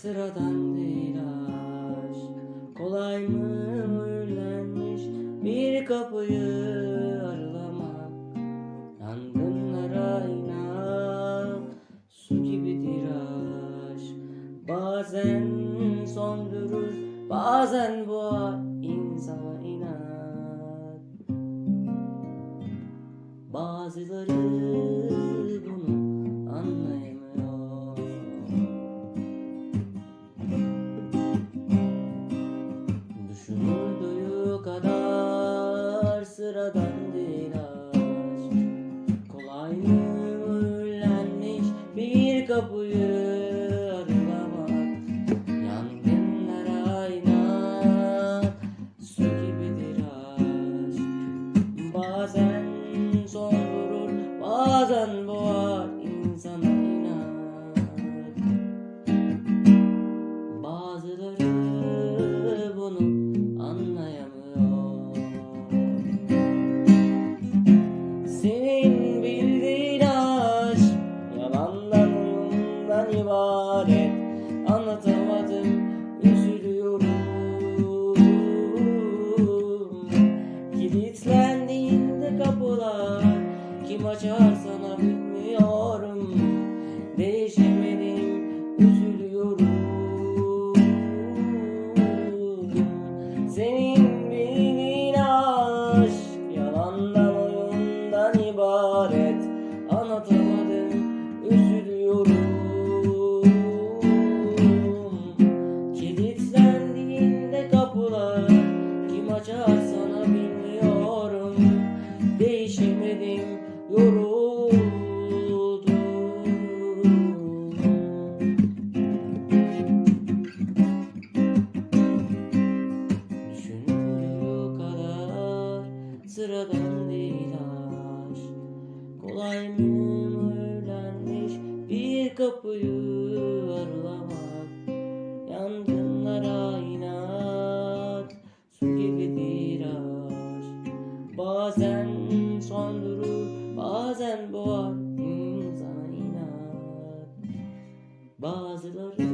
sıradan değil aşk. Kolay mı mühürlenmiş bir kapıyı aralamak? Yangınlara inan su gibidir aşk. Bazen söndürür bazen boğar insana inat. Bazıları bunu anlayamıyor Kadar sıradan değil aşk. Kolay mühürlenmiş bir kapıyı aralamak. Yangınlara inat su gibidir aşk. Bazen söndürür bazen ibaret Anlatamadım üzülüyorum. Kilitlendiğinde kapılar kim açar sana bilmiyorum Değişemedim yoruldum. Düşündüğü kadar sıradan değil aşk Kolay mı mühürlenmiş bir kapıyı aralamak. Yangınlara inat su gibidir aşk Bazen söndürür bazen boğar insana inat Bazıları